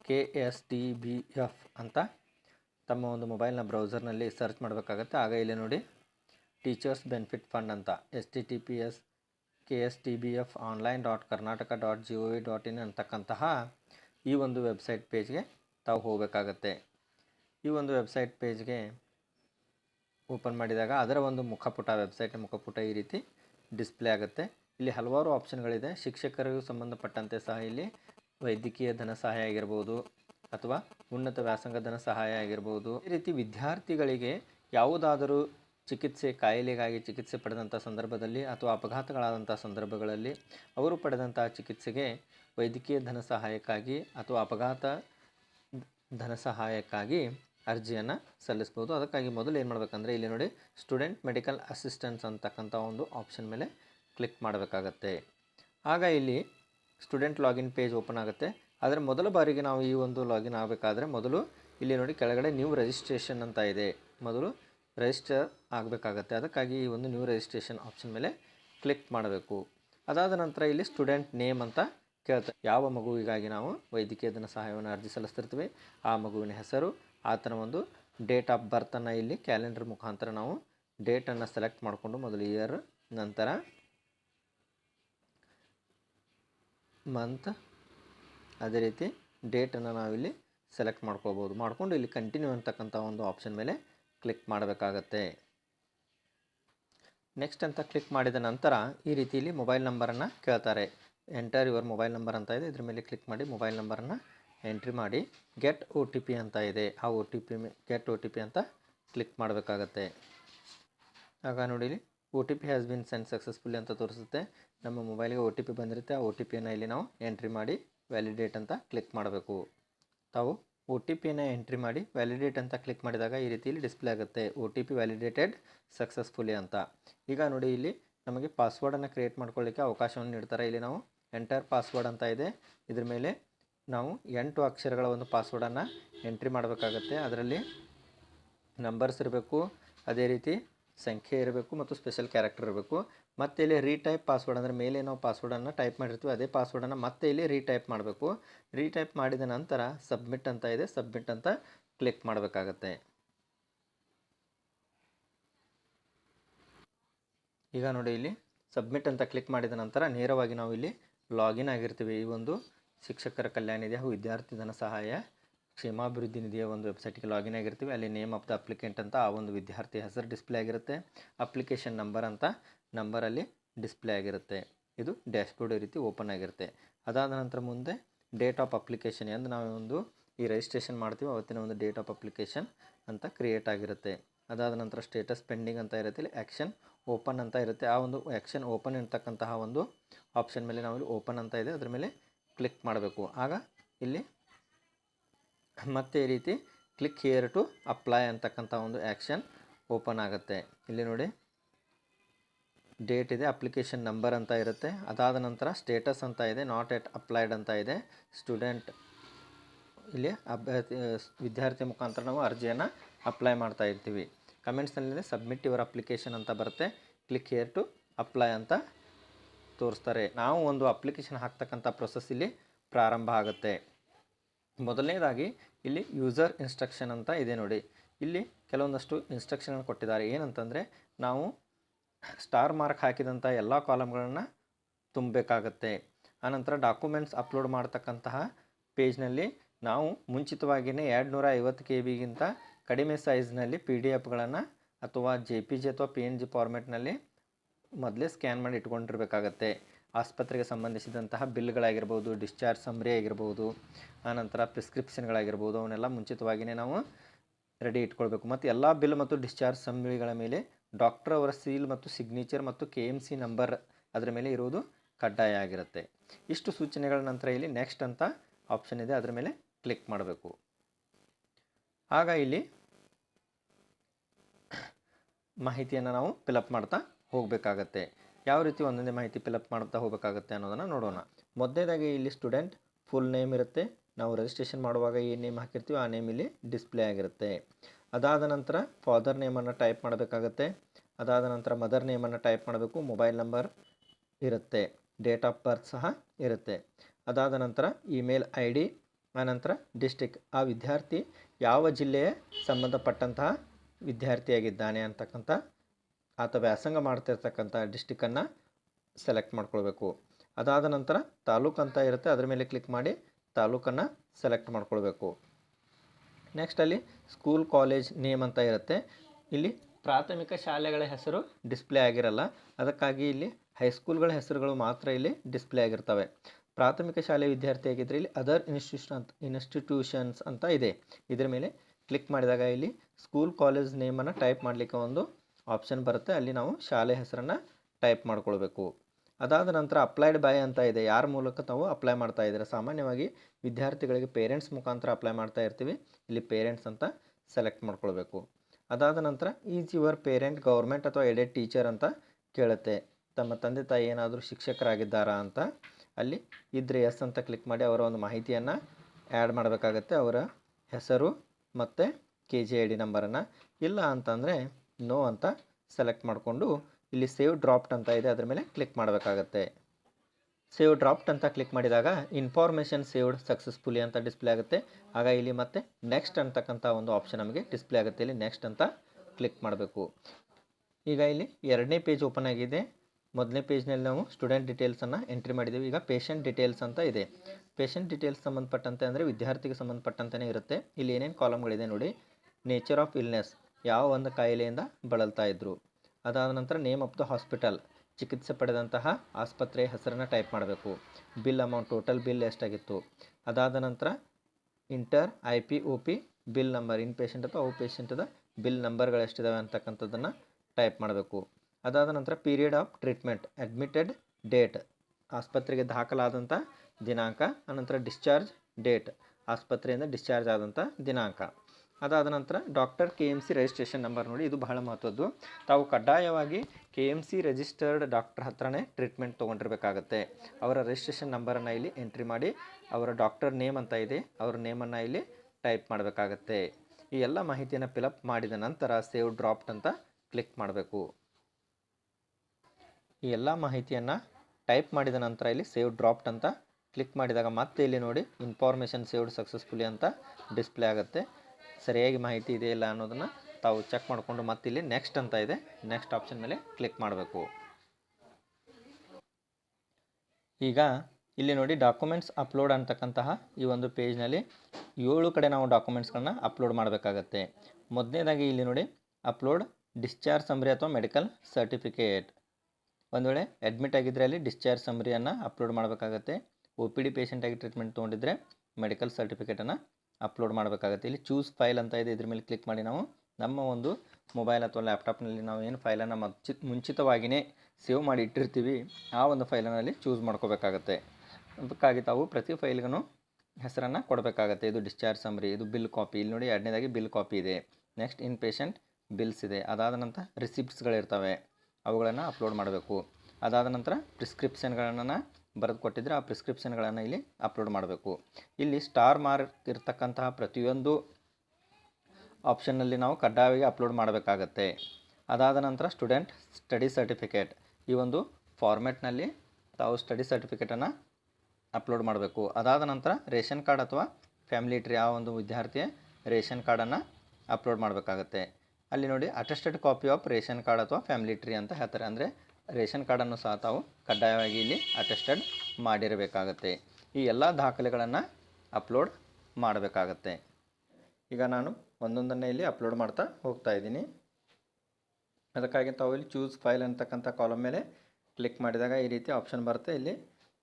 K S T B F ಅಂತ ತಮ್ಮ ಒಂದು ಮೊಬೈಲ್ನ ಬ್ರೌಸರ್ನಲ್ಲಿ ಸರ್ಚ್ ಮಾಡಬೇಕಾಗತ್ತೆ. ಆಗ ಇಲ್ಲಿ ನೋಡಿ ಟೀಚರ್ಸ್ ಬೆನಿಫಿಟ್ ಫಂಡ್ ಅಂತ. S T T P S K S T B F online dot Karnataka dot G O V dot in ಅಂತಕ್ಕಂತಹ ಈ ಒಂದು ವೆಬ್ಸೈಟ್ ಪೇಜ್ಗೆ ತಾವು ಹೋಗಬೇಕಾಗತ್ತೆ. ಈ ಒಂದು ವೆಬ್ಸೈಟ್ ಪೇಜ್ಗೆ ಓಪನ್ ಮಾಡಿದಾಗ ಅದರ ಒಂದು ಮುಖಪುಟ ವೆಬ್ಸೈಟ್ ಮುಖಪುಟ ಈ ರೀತಿ ಡಿಸ್ಪ್ಲೇ ಆಗುತ್ತೆ. ಇಲ್ಲಿ ಹಲವಾರು ಆಪ್ಷನ್ಗಳಿದೆ ಶಿಕ್ಷಕರಿಗೂ ಸಂಬಂಧಪಟ್ಟಂತೆ ಸಹ ಇಲ್ಲಿ ವೈದ್ಯಕೀಯ ಧನ ಸಹಾಯ ಆಗಿರ್ಬೋದು ಅಥವಾ ಉನ್ನತ ವ್ಯಾಸಂಗ ಧನ ಸಹಾಯ ಆಗಿರ್ಬೋದು. ಈ ರೀತಿ ವಿದ್ಯಾರ್ಥಿಗಳಿಗೆ ಯಾವುದಾದರೂ ಚಿಕಿತ್ಸೆ, ಕಾಯಿಲೆಗಾಗಿ ಚಿಕಿತ್ಸೆ ಪಡೆದಂಥ ಸಂದರ್ಭದಲ್ಲಿ ಅಥವಾ ಅಪಘಾತಗಳಾದಂಥ ಸಂದರ್ಭಗಳಲ್ಲಿ ಅವರು ಪಡೆದಂತಹ ಚಿಕಿತ್ಸೆಗೆ ವೈದ್ಯಕೀಯ ಧನ ಸಹಾಯಕ್ಕಾಗಿ ಅಥವಾ ಅಪಘಾತ ಧನ ಸಹಾಯಕ್ಕಾಗಿ ಅರ್ಜಿಯನ್ನು ಸಲ್ಲಿಸ್ಬೋದು. ಅದಕ್ಕಾಗಿ ಮೊದಲು ಏನು ಮಾಡಬೇಕಂದ್ರೆ ಇಲ್ಲಿ ನೋಡಿ, ಸ್ಟೂಡೆಂಟ್ ಮೆಡಿಕಲ್ ಅಸಿಸ್ಟೆನ್ಸ್ ಅಂತಕ್ಕಂಥ ಒಂದು ಆಪ್ಷನ್ ಮೇಲೆ ಕ್ಲಿಕ್ ಮಾಡಬೇಕಾಗತ್ತೆ. ಆಗ ಇಲ್ಲಿ ಸ್ಟೂಡೆಂಟ್ ಲಾಗಿನ್ ಪೇಜ್ ಓಪನ್ ಆಗುತ್ತೆ. ಆದರೆ ಮೊದಲ ಬಾರಿಗೆ ನಾವು ಈ ಒಂದು ಲಾಗಿನ್ ಆಗಬೇಕಾದ್ರೆ ಮೊದಲು ಇಲ್ಲಿ ನೋಡಿ ಕೆಳಗಡೆ ನ್ಯೂ ರಿಜಿಸ್ಟ್ರೇಷನ್ ಅಂತ ಇದೆ. ಮೊದಲು ರಿಜಿಸ್ಟರ್ ಆಗಬೇಕಾಗತ್ತೆ. ಅದಕ್ಕಾಗಿ ಈ ಒಂದು ನ್ಯೂ ರಿಜಿಸ್ಟ್ರೇಷನ್ ಆಪ್ಷನ್ ಮೇಲೆ ಕ್ಲಿಕ್ ಮಾಡಬೇಕು. ಅದಾದ ನಂತರ ಇಲ್ಲಿ ಸ್ಟೂಡೆಂಟ್ ನೇಮ್ ಅಂತ ಕೇಳ್ತಾರೆ ಯಾವ ಮಗುವಿಗಾಗಿ ನಾವು ವೈದ್ಯಕೀಯ ಧನ ಸಹಾಯವನ್ನು ಅರ್ಜಿ ಸಲ್ಲಿಸ್ತಿರ್ತೀವಿ, ಆ ಮಗುವಿನ ಹೆಸರು, ಆತನ ಒಂದು ಡೇಟ್ ಆಫ್ ಬರ್ತನ್ನು ಇಲ್ಲಿ ಕ್ಯಾಲೆಂಡರ್ ಮುಖಾಂತರ ನಾವು ಡೇಟನ್ನು ಸೆಲೆಕ್ಟ್ ಮಾಡಿಕೊಂಡು ಮೊದಲು ಇಯರ್ ನಂತರ ಮಂತ್ ಅದೇ ರೀತಿ ಡೇಟನ್ನು ನಾವಿಲ್ಲಿ ಸೆಲೆಕ್ಟ್ ಮಾಡ್ಕೋಬೋದು ಮಾಡಿಕೊಂಡು ಇಲ್ಲಿ ಕಂಟಿನ್ಯೂ ಅಂತಕ್ಕಂಥ ಒಂದು ಆಪ್ಷನ್ ಮೇಲೆ ಕ್ಲಿಕ್ ಮಾಡಬೇಕಾಗತ್ತೆ. ನೆಕ್ಸ್ಟ್ ಅಂತ ಕ್ಲಿಕ್ ಮಾಡಿದ ನಂತರ ಈ ರೀತಿಯಲ್ಲಿ ಮೊಬೈಲ್ ನಂಬರನ್ನು ಕೇಳ್ತಾರೆ. ಎಂಟರ್ ಯುವರ್ ಮೊಬೈಲ್ ನಂಬರ್ ಅಂತ ಇದೆ. ಇದ್ರ ಮೇಲೆ ಕ್ಲಿಕ್ ಮಾಡಿ ಮೊಬೈಲ್ ನಂಬರನ್ನು ಎಂಟ್ರಿ ಮಾಡಿ ಗೆಟ್ ಒ ಟಿ ಪಿ ಅಂತ ಇದೆ. ಆ O T P get O T P ಅಂತ ಕ್ಲಿಕ್ ಮಾಡಬೇಕಾಗತ್ತೆ. ಆಗ ನೋಡಿ ಇಲ್ಲಿ O T P has been sent successfully ಅಂತ ತೋರಿಸುತ್ತೆ. ನಮ್ಮ ಮೊಬೈಲ್ಗೆ ಒ ಟಿ ಪಿ ಬಂದಿರುತ್ತೆ. ಆ ಒ ಟಿ ಪಿಯನ್ನು ಇಲ್ಲಿ ನಾವು ಎಂಟ್ರಿ ಮಾಡಿ ವ್ಯಾಲಿಡೇಟ್ ಅಂತ ಕ್ಲಿಕ್ ಮಾಡಬೇಕು. ತಾವು ಒ ಟಿ ಪಿನ ಎಂಟ್ರಿ ಮಾಡಿ ವ್ಯಾಲಿಡೇಟ್ ಅಂತ ಕ್ಲಿಕ್ ಮಾಡಿದಾಗ ಈ ರೀತಿಯಲ್ಲಿ ಡಿಸ್ಪ್ಲೇ ಆಗುತ್ತೆ. O T P validated successfully ಅಂತ. ಈಗ ನೋಡಿ ಇಲ್ಲಿ ನಮಗೆ ಪಾಸ್ವರ್ಡನ್ನು ಕ್ರಿಯೇಟ್ ಮಾಡ್ಕೊಳ್ಳಿಕ್ಕೆ ಅವಕಾಶವನ್ನು ನೀಡ್ತಾರೆ. ಇಲ್ಲಿ ನಾವು ಎಂಟರ್ ಪಾಸ್ವರ್ಡ್ ಅಂತ ಇದೆ. ಇದ್ರ ಮೇಲೆ ನಾವು ಎಂಟು ಅಕ್ಷರಗಳ ಒಂದು ಪಾಸ್ವರ್ಡನ್ನು ಎಂಟ್ರಿ ಮಾಡಬೇಕಾಗತ್ತೆ. ಅದರಲ್ಲಿ ನಂಬರ್ಸ್ ಇರಬೇಕು, ಅದೇ ರೀತಿ ಸಂಖ್ಯೆ ಇರಬೇಕು ಮತ್ತು ಸ್ಪೆಷಲ್ ಕ್ಯಾರೆಕ್ಟರ್ ಇರಬೇಕು. ಮತ್ತೆ ಇಲ್ಲಿ ರೀಟೈಪ್ ಪಾಸ್ವರ್ಡ್ ಅಂದರೆ ಮೇಲೆ ನಾವು ಪಾಸ್ವರ್ಡನ್ನು ಟೈಪ್ ಮಾಡಿರ್ತೀವಿ, ಅದೇ ಪಾಸ್ವರ್ಡನ್ನು ಮತ್ತೆ ಇಲ್ಲಿ ರೀಟೈಪ್ ಮಾಡಬೇಕು. ರೀಟೈಪ್ ಮಾಡಿದ ನಂತರ ಸಬ್ಮಿಟ್ ಅಂತ ಇದೆ ಸಬ್ಮಿಟ್ ಅಂತ ಕ್ಲಿಕ್ ಮಾಡಬೇಕಾಗತ್ತೆ. ಈಗ ನೋಡಿ ಇಲ್ಲಿ ಸಬ್ಮಿಟ್ ಅಂತ ಕ್ಲಿಕ್ ಮಾಡಿದ ನಂತರ ನೇರವಾಗಿ ನಾವು ಇಲ್ಲಿ ಲಾಗಿನ್ ಆಗಿರ್ತೀವಿ. ಈ ಒಂದು ಶಿಕ್ಷಕರ ಕಲ್ಯಾಣ ಇದೆ ಹಾಗೂ ವಿದ್ಯಾರ್ಥಿ ಧನ ಸಹಾಯ ಕ್ಷೇಮಾಭಿವೃದ್ಧಿ ನಿಧಿಯ ಒಂದು ವೆಬ್ಸೈಟ್ಗೆ ಲಾಗಿನ್ ಆಗಿರ್ತೀವಿ. ಅಲ್ಲಿ ನೇಮ್ ಆಫ್ ದ ಅಪ್ಲಿಕೆಂಟ್ ಅಂತ ಆ ಒಂದು ವಿದ್ಯಾರ್ಥಿ ಹೆಸರು ಡಿಸ್ಪ್ಲೇ ಆಗಿರುತ್ತೆ. ಅಪ್ಲಿಕೇಶನ್ ನಂಬರ್ ಅಂತ ನಂಬರಲ್ಲಿ ಡಿಸ್ಪ್ಲೇ ಆಗಿರುತ್ತೆ. ಇದು ಡ್ಯಾಶ್ಬೋರ್ಡ್ ರೀತಿ ಓಪನ್ ಆಗಿರುತ್ತೆ. ಅದಾದ ನಂತರ ಮುಂದೆ ಡೇಟ್ ಆಫ್ ಅಪ್ಲಿಕೇಶನ್ ಎಂದು ನಾವು ಒಂದು ಈ ರಿಜಿಸ್ಟ್ರೇಷನ್ ಮಾಡ್ತೀವಿ. ಅವತ್ತಿನ ಒಂದು ಡೇಟ್ ಆಫ್ ಅಪ್ಲಿಕೇಶನ್ ಅಂತ ಕ್ರಿಯೇಟ್ ಆಗಿರುತ್ತೆ. ಅದಾದ ನಂತರ ಸ್ಟೇಟಸ್ ಪೆಂಡಿಂಗ್ ಅಂತ ಇರುತ್ತೆ. ಇಲ್ಲಿ ಆ್ಯಕ್ಷನ್ ಓಪನ್ ಅಂತ ಇರುತ್ತೆ. ಆ ಒಂದು ಆ್ಯಕ್ಷನ್ ಓಪನ್ ಇರ್ತಕ್ಕಂತಹ ಒಂದು ಆಪ್ಷನ್ ಮೇಲೆ ನಾವು ಇಲ್ಲಿ ಓಪನ್ ಅಂತ ಇದೆ. ಅದ್ರ ಮೇಲೆ ಕ್ಲಿಕ್ ಮಾಡಬೇಕು. ಆಗ ಇಲ್ಲಿ ಮತ್ತೆ ಈ ರೀತಿ ಕ್ಲಿಕ್ ಹಿಯರ್ ಟು ಅಪ್ಲೈ ಅಂತಕ್ಕಂಥ ಒಂದು ಆ್ಯಕ್ಷನ್ ಓಪನ್ ಆಗುತ್ತೆ. ಇಲ್ಲಿ ನೋಡಿ ಡೇಟ್ ಇದೆ ಅಪ್ಲಿಕೇಶನ್ ನಂಬರ್ ಅಂತ ಇರುತ್ತೆ. ಅದಾದ ನಂತರ ಸ್ಟೇಟಸ್ ಅಂತ ಇದೆ ನಾಟ್ ಎಟ್ ಅಪ್ಲೈಡ್ ಅಂತ ಇದೆ. ಸ್ಟೂಡೆಂಟ್ ಇಲ್ಲಿ ಅಭ್ಯರ್ಥಿ, ವಿದ್ಯಾರ್ಥಿ ಮುಖಾಂತರ ನಾವು ಅರ್ಜಿಯನ್ನು ಅಪ್ಲೈ ಮಾಡ್ತಾ ಇರ್ತೀವಿ. ಕಮೆಂಟ್ಸ್ನಲ್ಲಿದೆ ಸಬ್ಮಿಟ್ ಯುವರ್ ಅಪ್ಲಿಕೇಶನ್ ಅಂತ ಬರುತ್ತೆ. ಕ್ಲಿಕ್ ಹಿಯರ್ ಟು ಅಪ್ಲೈ ಅಂತ ತೋರಿಸ್ತಾರೆ. ನಾವು ಒಂದು ಅಪ್ಲಿಕೇಶನ್ ಹಾಕ್ತಕ್ಕಂಥ ಪ್ರೊಸೆಸ್ ಇಲ್ಲಿ ಪ್ರಾರಂಭ ಆಗುತ್ತೆ. ಮೊದಲನೇದಾಗಿ ಇಲ್ಲಿ ಯೂಸರ್ ಇನ್ಸ್ಟ್ರಕ್ಷನ್ ಅಂತ ಇದೆ ನೋಡಿ. ಇಲ್ಲಿ ಕೆಲವೊಂದಷ್ಟು ಇನ್ಸ್ಟ್ರಕ್ಷನ್ ಕೊಟ್ಟಿದ್ದಾರೆ. ಏನಂತಂದರೆ ನಾವು ಸ್ಟಾರ್ ಮಾರ್ಕ್ ಹಾಕಿದಂಥ ಎಲ್ಲ ಕಾಲಮ್ಗಳನ್ನು ತುಂಬಬೇಕಾಗತ್ತೆ. ಆನಂತರ ಡಾಕ್ಯುಮೆಂಟ್ಸ್ ಅಪ್ಲೋಡ್ ಮಾಡ್ತಕ್ಕಂತಹ ಪೇಜ್ನಲ್ಲಿ ನಾವು ಮುಂಚಿತವಾಗಿಯೇ ಎರಡು ನೂರ ಐವತ್ತು ಕೆ ಬಿಗಿಂತ ಕಡಿಮೆ ಸೈಜ್ನಲ್ಲಿ ಪಿ ಡಿ ಎಫ್ಗಳನ್ನು ಅಥವಾ ಜೆ ಪಿ ಜಿ ಅಥವಾ ಪಿ ಎನ್ ಜಿ ಫಾರ್ಮೆಟ್ನಲ್ಲಿ ಮೊದಲೇ ಸ್ಕ್ಯಾನ್ ಮಾಡಿ ಇಟ್ಕೊಂಡಿರ್ಬೇಕಾಗತ್ತೆ. ಆಸ್ಪತ್ರೆಗೆ ಸಂಬಂಧಿಸಿದಂತಹ ಬಿಲ್ಗಳಾಗಿರ್ಬೋದು, ಡಿಸ್ಚಾರ್ಜ್ ಸಮ್ರಿ ಆಗಿರ್ಬೋದು ಆನಂತರ ಪ್ರಿಸ್ಕ್ರಿಪ್ಷನ್ಗಳಾಗಿರ್ಬೋದು, ಅವನ್ನೆಲ್ಲ ಮುಂಚಿತವಾಗಿಯೇ ನಾವು ರೆಡಿ ಇಟ್ಕೊಳ್ಬೇಕು. ಮತ್ತು ಎಲ್ಲ ಬಿಲ್ ಮತ್ತು ಡಿಸ್ಚಾರ್ಜ್ ಸಮ್ರಿಗಳ ಮೇಲೆ ಡಾಕ್ಟರ್ ಅವರ ಸೀಲ್ ಮತ್ತು ಸಿಗ್ನೇಚರ್ ಮತ್ತು ಕೆ ಎಂ ಸಿ ನಂಬರ್ ಅದರ ಮೇಲೆ ಇರುವುದು ಕಡ್ಡಾಯ ಆಗಿರುತ್ತೆ. ಇಷ್ಟು ಸೂಚನೆಗಳ ನಂತರ ಇಲ್ಲಿ ನೆಕ್ಸ್ಟ್ ಅಂತ ಆಪ್ಷನ್ ಇದೆ, ಅದರ ಮೇಲೆ ಕ್ಲಿಕ್ ಮಾಡಬೇಕು. ಆಗ ಇಲ್ಲಿ ಮಾಹಿತಿಯನ್ನು ನಾವು ಫಿಲಪ್ ಮಾಡ್ತಾ ಹೋಗಬೇಕಾಗತ್ತೆ. ಯಾವ ರೀತಿ ಒಂದೊಂದೇ ಮಾಹಿತಿ ಫಿಲಪ್ ಮಾಡ್ತಾ ಹೋಗಬೇಕಾಗತ್ತೆ ಅನ್ನೋದನ್ನು ನೋಡೋಣ. ಮೊದಲನೇದಾಗಿ ಇಲ್ಲಿ ಸ್ಟೂಡೆಂಟ್ ಫುಲ್ ನೇಮ್ ಇರುತ್ತೆ. ನಾವು ರಿಜಿಸ್ಟ್ರೇಷನ್ ಮಾಡುವಾಗ ಏನು ನೇಮ್ ಹಾಕಿರ್ತೀವಿ, ಆ ನೇಮ್ ಇಲ್ಲಿ ಡಿಸ್ಪ್ಲೇ ಆಗಿರುತ್ತೆ. ಅದಾದ ನಂತರ ಫಾದರ್ ನೇಮನ್ನು ಟೈಪ್ ಮಾಡಬೇಕಾಗತ್ತೆ. ಅದಾದ ನಂತರ ಮದರ್ ನೇಮನ್ನು ಟೈಪ್ ಮಾಡಬೇಕು ಮೊಬೈಲ್ ನಂಬರ್ ಇರುತ್ತೆ ಡೇಟ್ ಆಫ್ ಬರ್ತ್ ಸಹ ಇರುತ್ತೆ. ಅದಾದ ನಂತರ ಇಮೇಲ್ ಐ ಡಿ ಆನಂತರ ಡಿಸ್ಟಿಕ್ ಆ ವಿದ್ಯಾರ್ಥಿ ಯಾವ ಜಿಲ್ಲೆಯ ಸಂಬಂಧಪಟ್ಟಂತಹ ವಿದ್ಯಾರ್ಥಿಯಾಗಿದ್ದಾನೆ ಅಂತಕ್ಕಂಥ ಆತ ವ್ಯಾಸಂಗ ಮಾಡ್ತಿರ್ತಕ್ಕಂಥ ಡಿಸ್ಟಿಕ್ಕನ್ನು ಸೆಲೆಕ್ಟ್ ಮಾಡ್ಕೊಳ್ಬೇಕು. ಅದಾದ ನಂತರ ತಾಲೂಕು ಅಂತ ಇರುತ್ತೆ, ಅದರ ಮೇಲೆ ಕ್ಲಿಕ್ ಮಾಡಿ ತಾಲೂಕನ್ನು ಸೆಲೆಕ್ಟ್ ಮಾಡ್ಕೊಳ್ಬೇಕು. ನೆಕ್ಸ್ಟ್ ಅಲ್ಲಿ ಸ್ಕೂಲ್ ಕಾಲೇಜ್ ನೇಮ್ ಅಂತ ಇರುತ್ತೆ. ಇಲ್ಲಿ ಪ್ರಾಥಮಿಕ ಶಾಲೆಗಳ ಹೆಸರು ಡಿಸ್ಪ್ಲೇ ಆಗಿರಲ್ಲ, ಅದಕ್ಕಾಗಿ ಇಲ್ಲಿ ಹೈಸ್ಕೂಲ್ಗಳ ಹೆಸರುಗಳು ಮಾತ್ರ ಇಲ್ಲಿ ಡಿಸ್ಪ್ಲೇ ಆಗಿರ್ತವೆ. ಪ್ರಾಥಮಿಕ ಶಾಲೆ ವಿದ್ಯಾರ್ಥಿಯಾಗಿದ್ದರೆ ಇಲ್ಲಿ ಅದರ್ ಇನ್ಸ್ಟಿಟ್ಯೂಷನ್ ಅಂತ ಇನ್ಸ್ಟಿಟ್ಯೂಷನ್ಸ್ ಅಂತ ಇದೆ. ಇದರ ಮೇಲೆ ಕ್ಲಿಕ್ ಮಾಡಿದಾಗ ಇಲ್ಲಿ ಸ್ಕೂಲ್ ಕಾಲೇಜ್ ನೇಮನ್ನು ಟೈಪ್ ಮಾಡಲಿಕ್ಕೆ ಒಂದು ಆಪ್ಷನ್ ಬರುತ್ತೆ. ಅಲ್ಲಿ ನಾವು ಶಾಲೆ ಹೆಸರನ್ನು ಟೈಪ್ ಮಾಡ್ಕೊಳ್ಬೇಕು. ಅದಾದ ನಂತರ ಅಪ್ಲೈಡ್ ಬೈ ಅಂತ ಇದೆ. ಯಾರ ಮೂಲಕ ನಾವು ಅಪ್ಲೈ ಮಾಡ್ತಾ ಇದ್ದೀರ? ಸಾಮಾನ್ಯವಾಗಿ ವಿದ್ಯಾರ್ಥಿಗಳಿಗೆ ಪೇರೆಂಟ್ಸ್ ಮುಖಾಂತರ ಅಪ್ಲೈ ಮಾಡ್ತಾ ಇರ್ತೀವಿ. ಇಲ್ಲಿ ಪೇರೆಂಟ್ಸ್ ಅಂತ ಸೆಲೆಕ್ಟ್ ಮಾಡ್ಕೊಳ್ಬೇಕು. ಅದಾದ ನಂತರ ಈಸ್ ಯುವರ್ ಪೇರೆಂಟ್ ಗೌರ್ಮೆಂಟ್ ಅಥವಾ ಎಡೆಡ್ ಟೀಚರ್ ಅಂತ ಕೇಳುತ್ತೆ. ತಮ್ಮ ತಂದೆ ತಾಯಿ ಏನಾದರೂ ಶಿಕ್ಷಕರಾಗಿದ್ದಾರಾ ಅಂತ ಅಲ್ಲಿ ಇದ್ರೆ ಎಸ್ ಅಂತ ಕ್ಲಿಕ್ ಮಾಡಿ ಅವರ ಒಂದು ಮಾಹಿತಿಯನ್ನು ಆ್ಯಡ್ ಮಾಡಬೇಕಾಗತ್ತೆ. ಅವರ ಹೆಸರು ಮತ್ತು ಕೆ ಜಿ ಐ ಡಿ ನಂಬರನ್ನು ಇಲ್ಲ ಅಂತಂದರೆ ನೋ ಅಂತ ಸೆಲೆಕ್ಟ್ ಮಾಡಿಕೊಂಡು ಇಲ್ಲಿ ಸೇವ್ ಡ್ರಾಪ್ಟ್ ಅಂತ ಇದೆ, ಅದರ ಮೇಲೆ ಕ್ಲಿಕ್ ಮಾಡಬೇಕಾಗತ್ತೆ. ಸೇವ್ ಡ್ರಾಪ್ಟ್ ಅಂತ ಕ್ಲಿಕ್ ಮಾಡಿದಾಗ ಇನ್ಫಾರ್ಮೇಷನ್ ಸೇವ್ಡ್ ಸಕ್ಸಸ್ಫುಲಿ ಅಂತ ಡಿಸ್ಪ್ಲೇ ಆಗುತ್ತೆ. ಆಗ ಇಲ್ಲಿ ಮತ್ತೆ ನೆಕ್ಸ್ಟ್ ಅಂತಕ್ಕಂಥ ಒಂದು ಆಪ್ಷನ್ ನಮಗೆ ಡಿಸ್ಪ್ಲೇ ಆಗುತ್ತೆ. ಇಲ್ಲಿ ನೆಕ್ಸ್ಟ್ ಅಂತ ಕ್ಲಿಕ್ ಮಾಡಬೇಕು. ಈಗ ಇಲ್ಲಿ ಎರಡನೇ ಪೇಜ್ ಓಪನ್ ಆಗಿದೆ. ಮೊದಲನೇ ಪೇಜ್ನಲ್ಲಿ ನಾವು ಸ್ಟೂಡೆಂಟ್ ಡೀಟೇಲ್ಸನ್ನು ಎಂಟ್ರಿ ಮಾಡಿದ್ದೀವಿ ಈಗ ಪೇಷಂಟ್ ಡೀಟೇಲ್ಸ್ ಅಂತ ಇದೆ. ಪೇಷಂಟ್ ಡೀಟೇಲ್ಸ್ ಸಂಬಂಧಪಟ್ಟಂತೆ ಅಂದರೆ ವಿದ್ಯಾರ್ಥಿಗೆ ಸಂಬಂಧಪಟ್ಟಂತೆಯೇ ಇರುತ್ತೆ. ಇಲ್ಲಿ ಏನೇನು ಕಾಲಮ್ಗಳಿದೆ ನೋಡಿ. ನೇಚರ್ ಆಫ್ ಇಲ್ನೆಸ್ ಯಾವ ಒಂದು ಕಾಯಿಲೆಯಿಂದ ಬಳಲ್ತಾ ಇದ್ದರು ಅದಾದ ನಂತರ ನೇಮ್ ಆಫ್ ದ ಹಾಸ್ಪಿಟಲ್, ಚಿಕಿತ್ಸೆ ಪಡೆದಂತಹ ಆಸ್ಪತ್ರೆಯ ಹೆಸರನ್ನು ಟೈಪ್ ಮಾಡಬೇಕು. ಬಿಲ್ ಅಮೌಂಟ್, ಟೋಟಲ್ ಬಿಲ್ ಎಷ್ಟಾಗಿತ್ತು. ಅದಾದ ನಂತರ enter I P O P bill number, in patient ಅಥವಾ ಔಟ್ ಪೇಷಂಟದ ಬಿಲ್ ನಂಬರ್ಗಳು ಎಷ್ಟಿದ್ದಾವೆ ಅಂತಕ್ಕಂಥದ್ದನ್ನು ಟೈಪ್ ಮಾಡಬೇಕು. ಅದಾದ ನಂತರ period of treatment, admitted date, ಆಸ್ಪತ್ರೆಗೆ ದಾಖಲಾದಂಥ ದಿನಾಂಕ, ಅನಂತರ ಡಿಸ್ಚಾರ್ಜ್ ಡೇಟ್, ಆಸ್ಪತ್ರೆಯಿಂದ ಡಿಸ್ಚಾರ್ಜ್ ಆದಂಥ ದಿನಾಂಕ. ಅದಾದ ನಂತರ doctor K M C registration number ನೋಡಿ, ಇದು ಬಹಳ ಮಹತ್ವದ್ದು. ತಾವು ಕಡ್ಡಾಯವಾಗಿ K M C registered doctor ಹತ್ರನೇ ಟ್ರೀಟ್ಮೆಂಟ್ ತೊಗೊಂಡಿರಬೇಕಾಗತ್ತೆ. ಅವರ ರಿಜಿಸ್ಟ್ರೇಷನ್ ನಂಬರನ್ನು ಇಲ್ಲಿ ಎಂಟ್ರಿ ಮಾಡಿ, ಅವರ ಡಾಕ್ಟರ್ ನೇಮ್ ಅಂತ ಇದೆ, ಅವರ ನೇಮನ್ನು ಇಲ್ಲಿ ಟೈಪ್ ಮಾಡಬೇಕಾಗತ್ತೆ. ಈ ಎಲ್ಲ ಮಾಹಿತಿಯನ್ನು ಫಿಲಪ್ ಮಾಡಿದ ನಂತರ ಸೇವ್ ಡ್ರಾಪ್ಟ್ ಅಂತ ಕ್ಲಿಕ್ ಮಾಡಬೇಕು. ಈ ಎಲ್ಲ ಮಾಹಿತಿಯನ್ನು ಟೈಪ್ ಮಾಡಿದ ನಂತರ ಇಲ್ಲಿ ಸೇವ್ ಡ್ರಾಪ್ಟ್ ಅಂತ ಕ್ಲಿಕ್ ಮಾಡಿದಾಗ ಮತ್ತೆ ಇಲ್ಲಿ ನೋಡಿ ಇನ್ಫಾರ್ಮೇಷನ್ ಸೇವ್ಡ್ ಸಕ್ಸಸ್ಫುಲಿ ಅಂತ ಡಿಸ್ಪ್ಲೇ ಆಗುತ್ತೆ. ಸರಿಯಾಗಿ ಮಾಹಿತಿ ಇದೆ ಇಲ್ಲ ಅನ್ನೋದನ್ನು ತಾವು ಚೆಕ್ ಮಾಡಿಕೊಂಡು ಮತ್ತೆ ಇಲ್ಲಿ ನೆಕ್ಸ್ಟ್ ಅಂತ ಇದೆ. ನೆಕ್ಸ್ಟ್ ಆಪ್ಷನ್ ಮೇಲೆ ಕ್ಲಿಕ್ ಮಾಡಬೇಕು. ಈಗ ಇಲ್ಲಿ ನೋಡಿ ಡಾಕ್ಯುಮೆಂಟ್ಸ್ ಅಪ್ಲೋಡ್ ಅಂತಕ್ಕಂತಹ ಈ ಒಂದು ಪೇಜ್ನಲ್ಲಿ ಏಳು ಕಡೆ ನಾವು ಡಾಕ್ಯುಮೆಂಟ್ಸ್ಗಳನ್ನ ಅಪ್ಲೋಡ್ ಮಾಡಬೇಕಾಗತ್ತೆ. ಮೊದಲನೇದಾಗಿ ಇಲ್ಲಿ ನೋಡಿ ಅಪ್ಲೋಡ್ ಡಿಸ್ಚಾರ್ಜ್ ಸಂಬ್ರಿ ಅಥವಾ ಮೆಡಿಕಲ್ ಸರ್ಟಿಫಿಕೇಟ್ ಒಂದು ವೇಳೆ ಅಡ್ಮಿಟ್ ಆಗಿದ್ದರೆ ಅಲ್ಲಿ ಡಿಸ್ಚಾರ್ಜ್ ಸಮ್ರಿಯನ್ನು ಅಪ್ಲೋಡ್ ಮಾಡಬೇಕಾಗತ್ತೆ. ಒ ಪಿ ಡಿ ಪೇಷೆಂಟಾಗಿ ಟ್ರೀಟ್ಮೆಂಟ್ ತೊಗೊಂಡಿದ್ರೆ ಮೆಡಿಕಲ್ ಸರ್ಟಿಫಿಕೇಟನ್ನು ಅಪ್ಲೋಡ್ ಮಾಡಬೇಕಾಗುತ್ತೆ. ಇಲ್ಲಿ ಚೂಸ್ ಫೈಲ್ ಅಂತ ಇದೆ. ಇದ್ರ ಮೇಲೆ ಕ್ಲಿಕ್ ಮಾಡಿ ನಾವು ನಮ್ಮ ಒಂದು ಮೊಬೈಲ್ ಅಥವಾ ಲ್ಯಾಪ್ಟಾಪ್ನಲ್ಲಿ ನಾವು ಏನು ಫೈಲನ್ನು ಮಚ್ಚಿ ಮುಂಚಿತವಾಗಿಯೇ ಸೇವ್ ಮಾಡಿ ಇಟ್ಟಿರ್ತೀವಿ. ಆ ಒಂದು ಫೈಲನಲ್ಲಿ ಚೂಸ್ ಮಾಡ್ಕೋಬೇಕಾಗತ್ತೆ. ಅದಕ್ಕಾಗಿ ತಾವು ಪ್ರತಿ ಫೈಲ್ಗೂ ಹೆಸರನ್ನು ಕೊಡಬೇಕಾಗತ್ತೆ. ಇದು ಡಿಸ್ಚಾರ್ಜ್ ಸಮ್ರಿ ಇದು ಬಿಲ್ ಕಾಪಿ ಇಲ್ಲಿ ನೋಡಿ ಎರಡನೇದಾಗಿ ಬಿಲ್ ಕಾಪಿ ಇದೆ. ನೆಕ್ಸ್ಟ್ ಇನ್ ಪೇಷಂಟ್ ಬಿಲ್ಸ್ ಇದೆ. ಅದಾದ ನಂತರ ರಿಸಿಪ್ಟ್ಸ್ಗಳಿರ್ತವೆ ಅವುಗಳನ್ನು ಅಪ್ಲೋಡ್ ಮಾಡಬೇಕು. ಅದಾದ ನಂತರ ಪ್ರಿಸ್ಕ್ರಿಪ್ಷನ್ಗಳನ್ನು ಬರೆದು ಕೊಟ್ಟಿದ್ರೆ ಆ ಪ್ರಿಸ್ಕ್ರಿಪ್ಷನ್ಗಳನ್ನು ಇಲ್ಲಿ ಅಪ್ಲೋಡ್ ಮಾಡಬೇಕು. ಇಲ್ಲಿ ಸ್ಟಾರ್ ಮಾರ್ಕ್ ಇರ್ತಕ್ಕಂತಹ ಪ್ರತಿಯೊಂದು ಆಪ್ಷನ್ನಲ್ಲಿ ನಾವು ಕಡ್ಡಾಯವಾಗಿ ಅಪ್ಲೋಡ್ ಮಾಡಬೇಕಾಗತ್ತೆ. ಅದಾದ ನಂತರ ಸ್ಟೂಡೆಂಟ್ ಸ್ಟಡಿ ಸರ್ಟಿಫಿಕೇಟ್. ಈ ಒಂದು ಫಾರ್ಮೆಟ್ನಲ್ಲಿ ತಾವು ಸ್ಟಡಿ ಸರ್ಟಿಫಿಕೇಟನ್ನು ಅಪ್ಲೋಡ್ ಮಾಡಬೇಕು. ಅದಾದ ನಂತರ ರೇಷನ್ ಕಾರ್ಡ್ ಅಥವಾ ಫ್ಯಾಮಿಲಿ ಟ್ರೀ, ಆ ಒಂದು ವಿದ್ಯಾರ್ಥಿಯ ರೇಷನ್ ಕಾರ್ಡನ್ನು ಅಪ್ಲೋಡ್ ಮಾಡಬೇಕಾಗತ್ತೆ. ಅಲ್ಲಿ ನೋಡಿ attested copy of ration card ಅಥವಾ ಫ್ಯಾಮಿಲಿ ಟ್ರೀ ಅಂತ ಹೇಳ್ತಾರೆ. ಅಂದರೆ ರೇಷನ್ ಕಾರ್ಡನ್ನು ಸಹ ತಾವು ಕಡ್ಡಾಯವಾಗಿ ಇಲ್ಲಿ ಅಟೆಸ್ಟೆಡ್ ಮಾಡಿರಬೇಕಾಗತ್ತೆ. ಈ ಎಲ್ಲ ದಾಖಲೆಗಳನ್ನು ಅಪ್ಲೋಡ್ ಮಾಡಬೇಕಾಗತ್ತೆ. ಈಗ ನಾನು ಒಂದೊಂದನ್ನೇ ಇಲ್ಲಿ ಅಪ್ಲೋಡ್ ಮಾಡ್ತಾ ಹೋಗ್ತಾ ಇದ್ದೀನಿ. ಅದಕ್ಕಾಗಿ ತಾವು ಇಲ್ಲಿ ಚೂಸ್ ಫೈಲ್ ಅಂತಕ್ಕಂಥ ಕಾಲಮ್ ಮೇಲೆ ಕ್ಲಿಕ್ ಮಾಡಿದಾಗ ಈ ರೀತಿ ಆಪ್ಷನ್ ಬರುತ್ತೆ. ಇಲ್ಲಿ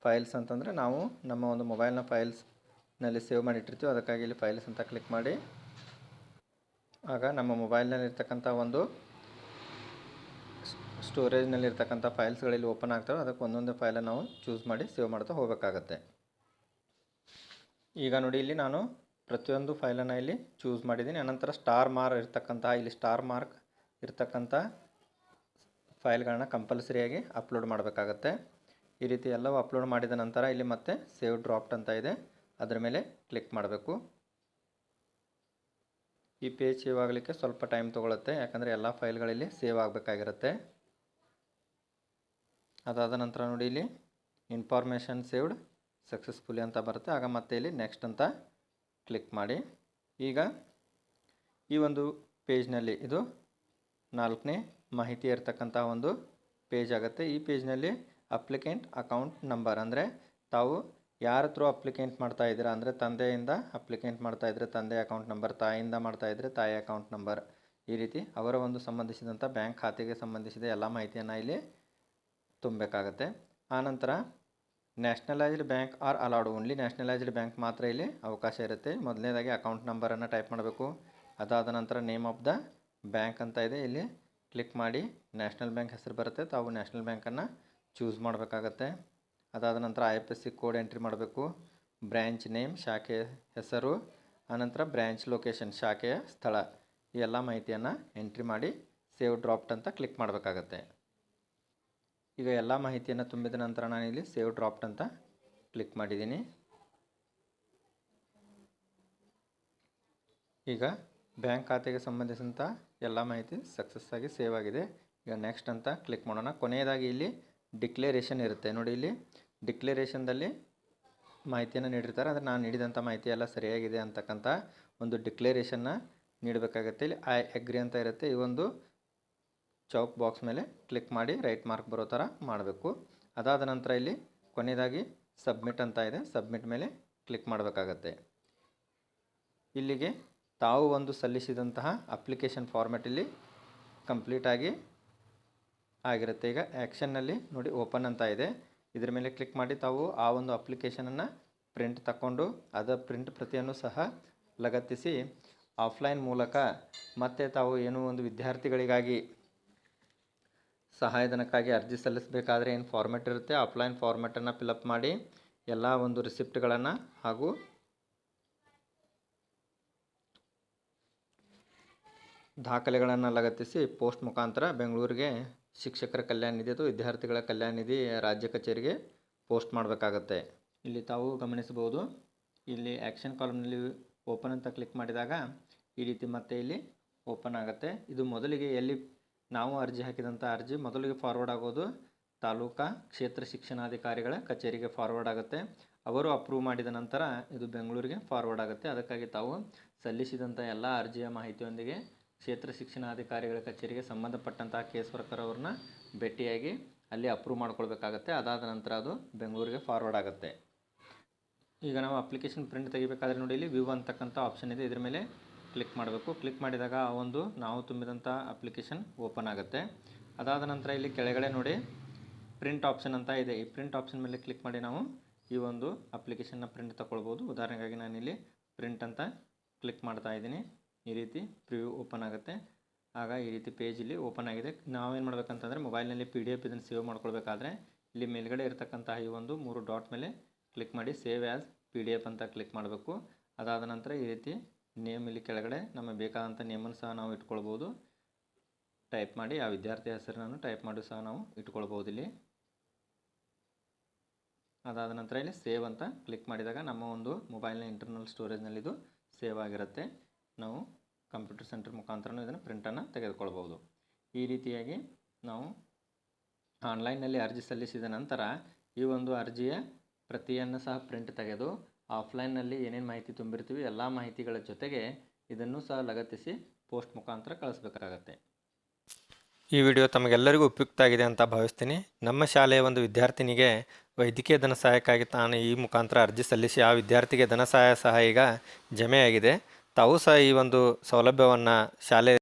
ಫೈಲ್ಸ್ ಅಂತಂದರೆ ನಾವು ನಮ್ಮ ಒಂದು ಮೊಬೈಲ್ನ ಫೈಲ್ಸ್ನಲ್ಲಿ ಸೇವ್ ಮಾಡಿಟ್ಟಿರ್ತೀವಿ. ಅದಕ್ಕಾಗಿ ಇಲ್ಲಿ ಫೈಲ್ಸ್ ಅಂತ ಕ್ಲಿಕ್ ಮಾಡಿ. ಆಗ ನಮ್ಮ ಮೊಬೈಲ್ನಲ್ಲಿರ್ತಕ್ಕಂಥ ಒಂದು ಸ್ಟೋರೇಜ್ನಲ್ಲಿರ್ತಕ್ಕಂಥ ಫೈಲ್ಸ್ಗಳಲ್ಲಿ ಓಪನ್ ಆಗ್ತವೆ ಅದಕ್ಕೆ ಒಂದೊಂದು ಫೈಲನ್ನು ನಾವು ಚೂಸ್ ಮಾಡಿ ಸೇವ್ ಮಾಡ್ತಾ ಹೋಗಬೇಕಾಗತ್ತೆ. ಈಗ ನೋಡಿ, ಇಲ್ಲಿ ನಾನು ಪ್ರತಿಯೊಂದು ಫೈಲನ್ನು ಇಲ್ಲಿ ಚೂಸ್ ಮಾಡಿದ್ದೀನಿ. ಅನಂತರ ಸ್ಟಾರ್ ಮಾರ್ಕ್ ಇರ್ತಕ್ಕಂಥ ಇಲ್ಲಿ ಸ್ಟಾರ್ ಮಾರ್ಕ್ ಇರ್ತಕ್ಕಂಥ ಫೈಲ್ಗಳನ್ನ ಕಂಪಲ್ಸರಿಯಾಗಿ ಅಪ್ಲೋಡ್ ಮಾಡಬೇಕಾಗತ್ತೆ. ಈ ರೀತಿ ಎಲ್ಲವೂ ಅಪ್ಲೋಡ್ ಮಾಡಿದ ನಂತರ ಇಲ್ಲಿ ಮತ್ತೆ ಸೇವ್ ಡ್ರಾಪ್ಟ್ ಅಂತ ಇದೆ. ಅದರ ಮೇಲೆ ಕ್ಲಿಕ್ ಮಾಡಬೇಕು. ಈ ಪೇಜ್ ಸೇವ್ ಆಗಲಿಕ್ಕೆ ಸ್ವಲ್ಪ ಟೈಮ್ ತೊಗೊಳುತ್ತೆ. ಯಾಕಂದರೆ ಎಲ್ಲ ಫೈಲ್ಗಳಲ್ಲಿ ಸೇವ್ ಆಗಬೇಕಾಗಿರುತ್ತೆ. ಅದಾದ ನಂತರ ನೋಡಿ ಇಲ್ಲಿ ಇನ್ಫಾರ್ಮೇಷನ್ ಸೇವ್ಡ್ ಸಕ್ಸಸ್ಫುಲಿ ಅಂತ ಬರುತ್ತೆ. ಆಗ ಮತ್ತೆ ಇಲ್ಲಿ ನೆಕ್ಸ್ಟ್ ಅಂತ ಕ್ಲಿಕ್ ಮಾಡಿ. ಈಗ ಈ ಒಂದು ಪೇಜ್ನಲ್ಲಿ ಇದು ನಾಲ್ಕನೇ ಮಾಹಿತಿ ಇರತಕ್ಕಂಥ ಒಂದು ಪೇಜ್ ಆಗುತ್ತೆ. ಈ ಪೇಜ್ನಲ್ಲಿ ಅಪ್ಲಿಕೆಂಟ್ ಅಕೌಂಟ್ ನಂಬರ್ ಅಂದರೆ ತಾವು ಯಾರ ಥ್ರೂ ಅಪ್ಲಿಕೆಂಟ್ ಮಾಡ್ತಾ ಇದ್ದೀರಾ? ಅಂದರೆ ತಂದೆಯಿಂದ ಅಪ್ಲಿಕೆಂಟ್ ಮಾಡ್ತಾ ಇದ್ದರೆ ತಂದೆ ಅಕೌಂಟ್ ನಂಬರ್ ತಾಯಿಯಿಂದ ಮಾಡ್ತಾ ಇದ್ದರೆ ತಾಯಿ ಅಕೌಂಟ್ ನಂಬರ್ ಈ ರೀತಿ ಅವರ ಒಂದು ಸಂಬಂಧಿಸಿದಂಥ ಬ್ಯಾಂಕ್ ಖಾತೆಗೆ ಸಂಬಂಧಿಸಿದ ಎಲ್ಲ ಮಾಹಿತಿಯನ್ನು ಇಲ್ಲಿ ತುಂಬಬೇಕಾಗತ್ತೆ. ಆನಂತರ nationalised bank are allowed only. Nationalised bank ಮಾತ್ರ ಇಲ್ಲಿ ಅವಕಾಶ ಇರುತ್ತೆ. ಮೊದಲನೇದಾಗಿ ಅಕೌಂಟ್ ನಂಬರನ್ನು ಟೈಪ್ ಮಾಡಬೇಕು. ಅದಾದ ನಂತರ ನೇಮ್ ಆಫ್ ದ ಬ್ಯಾಂಕ್ ಅಂತ ಇದೆ. ಇಲ್ಲಿ ಕ್ಲಿಕ್ ಮಾಡಿ ನ್ಯಾಷನಲ್ ಬ್ಯಾಂಕ್ ಹೆಸರು ಬರುತ್ತೆ. ತಾವು ನ್ಯಾಷನಲ್ ಬ್ಯಾಂಕನ್ನು ಚೂಸ್ ಮಾಡಬೇಕಾಗತ್ತೆ. ಅದಾದ ನಂತರ I F S C code entry ಮಾಡಬೇಕು. ಬ್ರ್ಯಾಂಚ್ ನೇಮ್, ಶಾಖೆ ಹೆಸರು ಆನಂತರ ಬ್ರ್ಯಾಂಚ್ ಲೊಕೇಶನ್, ಶಾಖೆಯ ಸ್ಥಳ. ಈ ಎಲ್ಲ ಮಾಹಿತಿಯನ್ನು ಎಂಟ್ರಿ ಮಾಡಿ ಸೇವ್ ಡ್ರಾಪ್ಟ್ ಅಂತ ಕ್ಲಿಕ್ ಮಾಡಬೇಕಾಗತ್ತೆ. ಈಗ ಎಲ್ಲ ಮಾಹಿತಿಯನ್ನು ತುಂಬಿದ ನಂತರ ನಾನು ಇಲ್ಲಿ ಸೇವ್ ಡ್ರಾಫ್ಟ್ ಅಂತ ಕ್ಲಿಕ್ ಮಾಡಿದ್ದೀನಿ. ಈಗ ಬ್ಯಾಂಕ್ ಖಾತೆಗೆ ಸಂಬಂಧಿಸಿದಂಥ ಎಲ್ಲ ಮಾಹಿತಿ ಸಕ್ಸಸ್ ಆಗಿ ಸೇವ್ ಆಗಿದೆ. ಈಗ ನೆಕ್ಸ್ಟ್ ಅಂತ ಕ್ಲಿಕ್ ಮಾಡೋಣ. ಕೊನೆಯದಾಗಿ ಇಲ್ಲಿ ಡಿಕ್ಲೇರೇಷನ್ ಇರುತ್ತೆ. ನೋಡಿ ಇಲ್ಲಿ ಡಿಕ್ಲೇರೇಷನ್ದಲ್ಲಿ ಮಾಹಿತಿಯನ್ನು ನೀಡಿರ್ತಾರೆ. ಅಂದರೆ ನಾನು ನೀಡಿದಂಥ ಮಾಹಿತಿ ಎಲ್ಲ ಸರಿಯಾಗಿದೆ ಅಂತಕ್ಕಂಥ ಒಂದು ಡಿಕ್ಲೇರೇಷನ್ನ ನೀಡಬೇಕಾಗತ್ತೆ. ಇಲ್ಲಿ ಐ ಅಗ್ರಿ ಅಂತ ಇರುತ್ತೆ. ಈ ಒಂದು ಚೌಕ್ ಬಾಕ್ಸ್ ಮೇಲೆ ಕ್ಲಿಕ್ ಮಾಡಿ ರೈಟ್ ಮಾರ್ಕ್ ಬರೋ ಥರ ಮಾಡಬೇಕು. ಅದಾದ ನಂತರ ಇಲ್ಲಿ ಕೊನೆಯದಾಗಿ ಸಬ್ಮಿಟ್ ಅಂತ ಇದೆ. ಸಬ್ಮಿಟ್ ಮೇಲೆ ಕ್ಲಿಕ್ ಮಾಡಬೇಕಾಗತ್ತೆ. ಇಲ್ಲಿಗೆ ತಾವು ಒಂದು ಸಲ್ಲಿಸಿದಂತಹ ಅಪ್ಲಿಕೇಶನ್ ಫಾರ್ಮೆಟ್ ಇಲ್ಲಿ ಕಂಪ್ಲೀಟಾಗಿ ಆಗಿರುತ್ತೆ. ಈಗ ಆ್ಯಕ್ಷನ್ನಲ್ಲಿ ನೋಡಿ ಓಪನ್ ಅಂತ ಇದೆ. ಇದರ ಮೇಲೆ ಕ್ಲಿಕ್ ಮಾಡಿ ತಾವು ಆ ಒಂದು ಅಪ್ಲಿಕೇಶನನ್ನು ಪ್ರಿಂಟ್ ತಗೊಂಡು ಅದರ ಪ್ರಿಂಟ್ ಪ್ರತಿಯನ್ನು ಸಹ ಲಗತ್ತಿಸಿ ಆಫ್ಲೈನ್ ಮೂಲಕ ಮತ್ತೆ ತಾವು ಏನೋ ಒಂದು ವಿದ್ಯಾರ್ಥಿಗಳಿಗಾಗಿ ಸಹಾಯಧನಕ್ಕಾಗಿ ಅರ್ಜಿ ಸಲ್ಲಿಸಬೇಕಾದ್ರೆ ಏನು ಫಾರ್ಮೆಟ್ ಇರುತ್ತೆ ಆಫ್ಲೈನ್ ಫಾರ್ಮೆಟನ್ನು ಫಿಲಪ್ ಮಾಡಿ ಎಲ್ಲ ಒಂದು ರಿಸಿಪ್ಟ್ಗಳನ್ನು ಹಾಗೂ ದಾಖಲೆಗಳನ್ನು ಲಗತ್ತಿಸಿ ಪೋಸ್ಟ್ ಮುಖಾಂತರ ಬೆಂಗಳೂರಿಗೆ ಶಿಕ್ಷಕರ ಕಲ್ಯಾಣ ನಿಧಿ ಅಥವಾ ವಿದ್ಯಾರ್ಥಿಗಳ ಕಲ್ಯಾಣ ನಿಧಿ ರಾಜ್ಯ ಕಚೇರಿಗೆ ಪೋಸ್ಟ್ ಮಾಡಬೇಕಾಗತ್ತೆ. ಇಲ್ಲಿ ತಾವು ಗಮನಿಸಬಹುದು, ಇಲ್ಲಿ ಆ್ಯಕ್ಷನ್ ಕಾಲಮ್ನಲ್ಲಿ ಓಪನ್ ಅಂತ ಕ್ಲಿಕ್ ಮಾಡಿದಾಗ ಈ ರೀತಿ ಮತ್ತೆ ಇಲ್ಲಿ ಓಪನ್ ಆಗುತ್ತೆ. ಇದು ಮೊದಲಿಗೆ ಎಲ್ಲಿ ನಾವು ಅರ್ಜಿ ಹಾಕಿದಂಥ ಅರ್ಜಿ ಮೊದಲಿಗೆ ಫಾರ್ವರ್ಡ್ ಆಗೋದು ತಾಲೂಕಾ ಕ್ಷೇತ್ರ ಶಿಕ್ಷಣಾಧಿಕಾರಿಗಳ ಕಚೇರಿಗೆ ಫಾರ್ವರ್ಡ್ ಆಗುತ್ತೆ. ಅವರು ಅಪ್ರೂವ್ ಮಾಡಿದ ನಂತರ ಇದು ಬೆಂಗಳೂರಿಗೆ ಫಾರ್ವರ್ಡ್ ಆಗುತ್ತೆ. ಅದಕ್ಕಾಗಿ ತಾವು ಸಲ್ಲಿಸಿದಂಥ ಎಲ್ಲ ಅರ್ಜಿಯ ಮಾಹಿತಿಯೊಂದಿಗೆ ಕ್ಷೇತ್ರ ಶಿಕ್ಷಣಾಧಿಕಾರಿಗಳ ಕಚೇರಿಗೆ ಸಂಬಂಧಪಟ್ಟಂತಹ ಕೇಸ್ ವರ್ಕರ್ ಅವ್ರನ್ನ ಭೇಟಿಯಾಗಿ ಅಲ್ಲಿ ಅಪ್ರೂವ್ ಮಾಡ್ಕೊಳ್ಬೇಕಾಗತ್ತೆ. ಅದಾದ ನಂತರ ಅದು ಬೆಂಗಳೂರಿಗೆ ಫಾರ್ವರ್ಡ್ ಆಗುತ್ತೆ. ಈಗ ನಾವು ಅಪ್ಲಿಕೇಶನ್ ಪ್ರಿಂಟ್ ತೆಗಿಬೇಕಾದ್ರೆ ನೋಡಿ ಇಲ್ಲಿ ವಿವ್ ಅಂತಕ್ಕಂಥ ಆಪ್ಷನ್ ಇದೆ. ಇದ್ರ ಮೇಲೆ ಕ್ಲಿಕ್ ಮಾಡಬೇಕು. ಕ್ಲಿಕ್ ಮಾಡಿದಾಗ ಆ ಒಂದು ನಾವು ತುಂಬಿದಂಥ ಅಪ್ಲಿಕೇಶನ್ ಓಪನ್ ಆಗುತ್ತೆ. ಅದಾದ ನಂತರ ಇಲ್ಲಿ ಕೆಳಗಡೆ ನೋಡಿ ಪ್ರಿಂಟ್ ಆಪ್ಷನ್ ಅಂತ ಇದೆ. ಈ ಪ್ರಿಂಟ್ ಆಪ್ಷನ್ ಮೇಲೆ ಕ್ಲಿಕ್ ಮಾಡಿ ನಾವು ಈ ಒಂದು ಅಪ್ಲಿಕೇಶನ್ನ ಪ್ರಿಂಟ್ ತಗೊಳ್ಬೋದು. ಉದಾಹರಣೆಗಾಗಿ ನಾನಿಲ್ಲಿ ಪ್ರಿಂಟ್ ಅಂತ ಕ್ಲಿಕ್ ಮಾಡ್ತಾ ಇದ್ದೀನಿ. ಈ ರೀತಿ ಪ್ರಿವ್ಯೂ ಓಪನ್ ಆಗುತ್ತೆ. ಆಗ ಈ ರೀತಿ ಪೇಜ್ ಇಲ್ಲಿ ಓಪನ್ ಆಗಿದೆ. ನಾವೇನು ಮಾಡಬೇಕಂತಂದರೆ ಮೊಬೈಲ್ನಲ್ಲಿ ಪಿ ಡಿ ಎಫ್ ಇದನ್ನು ಸೇವ್ ಮಾಡ್ಕೊಳ್ಬೇಕಾದ್ರೆ ಇಲ್ಲಿ ಮೇಲ್ಗಡೆ ಇರತಕ್ಕಂತಹ ಈ ಒಂದು ಮೂರು ಡಾಟ್ ಮೇಲೆ ಕ್ಲಿಕ್ ಮಾಡಿ save as P D F ಅಂತ ಕ್ಲಿಕ್ ಮಾಡಬೇಕು. ಅದಾದ ನಂತರ ಈ ರೀತಿ ನೇಮ್ ಇಲ್ಲಿ ಕೆಳಗಡೆ ನಮಗೆ ಬೇಕಾದಂಥ ನೇಮನ್ನು ಸಹ ನಾವು ಇಟ್ಕೊಳ್ಬೋದು. ಟೈಪ್ ಮಾಡಿ, ಆ ವಿದ್ಯಾರ್ಥಿ ಹೆಸರನ್ನು ಟೈಪ್ ಮಾಡಿ ಸಹ ನಾವು ಇಟ್ಕೊಳ್ಬೋದು ಇಲ್ಲಿ. ಅದಾದ ನಂತರ ಇಲ್ಲಿ ಸೇವ್ ಅಂತ ಕ್ಲಿಕ್ ಮಾಡಿದಾಗ ನಮ್ಮ ಒಂದು ಮೊಬೈಲ್ನ ಇಂಟರ್ನಲ್ ಸ್ಟೋರೇಜ್ನಲ್ಲಿ ಇದು ಸೇವ್ ಆಗಿರುತ್ತೆ. ನಾವು ಕಂಪ್ಯೂಟರ್ ಸೆಂಟರ್ ಮುಖಾಂತರ ಇದನ್ನು ಪ್ರಿಂಟನ್ನು ತೆಗೆದುಕೊಳ್ಬೋದು. ಈ ರೀತಿಯಾಗಿ ನಾವು ಆನ್ಲೈನ್ನಲ್ಲಿ ಅರ್ಜಿ ಸಲ್ಲಿಸಿದ ನಂತರ ಈ ಒಂದು ಅರ್ಜಿಯ ಪ್ರತಿಯನ್ನು ಸಹ ಪ್ರಿಂಟ್ ತೆಗೆದು ಆಫ್ಲೈನ್ನಲ್ಲಿ ಏನೇನು ಮಾಹಿತಿ ತುಂಬಿರ್ತೀವಿ ಎಲ್ಲ ಮಾಹಿತಿಗಳ ಜೊತೆಗೆ ಇದನ್ನು ಸಹ ಲಗತ್ತಿಸಿ ಪೋಸ್ಟ್ ಮುಖಾಂತರ ಕಳಿಸ್ಬೇಕಾಗತ್ತೆ. ಈ ವಿಡಿಯೋ ತಮಗೆಲ್ಲರಿಗೂ ಉಪಯುಕ್ತ ಆಗಿದೆ ಅಂತ ಭಾವಿಸ್ತೀನಿ. ನಮ್ಮ ಶಾಲೆಯ ಒಂದು ವಿದ್ಯಾರ್ಥಿನಿಗೆ ವೈದ್ಯಕೀಯ ಧನ ಸಹಾಯಕ್ಕಾಗಿ ತಾನು ಈ ಮುಖಾಂತರ ಅರ್ಜಿ ಸಲ್ಲಿಸಿ ಆ ವಿದ್ಯಾರ್ಥಿಗೆ ಧನ ಸಹಾಯ ಸಹ ಈಗ ಜಮೆಯಾಗಿದೆ. ತಾವು ಸಹ ಈ ಒಂದು ಸೌಲಭ್ಯವನ್ನು ಶಾಲೆ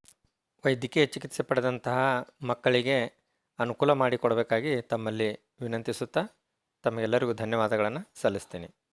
ವೈದ್ಯಕೀಯ ಚಿಕಿತ್ಸೆ ಪಡೆದಂತಹ ಮಕ್ಕಳಿಗೆ ಅನುಕೂಲ ಮಾಡಿಕೊಡಬೇಕಾಗಿ ತಮ್ಮಲ್ಲಿ ವಿನಂತಿಸುತ್ತಾ ತಮಗೆಲ್ಲರಿಗೂ ಧನ್ಯವಾದಗಳನ್ನು ಸಲ್ಲಿಸ್ತೀನಿ.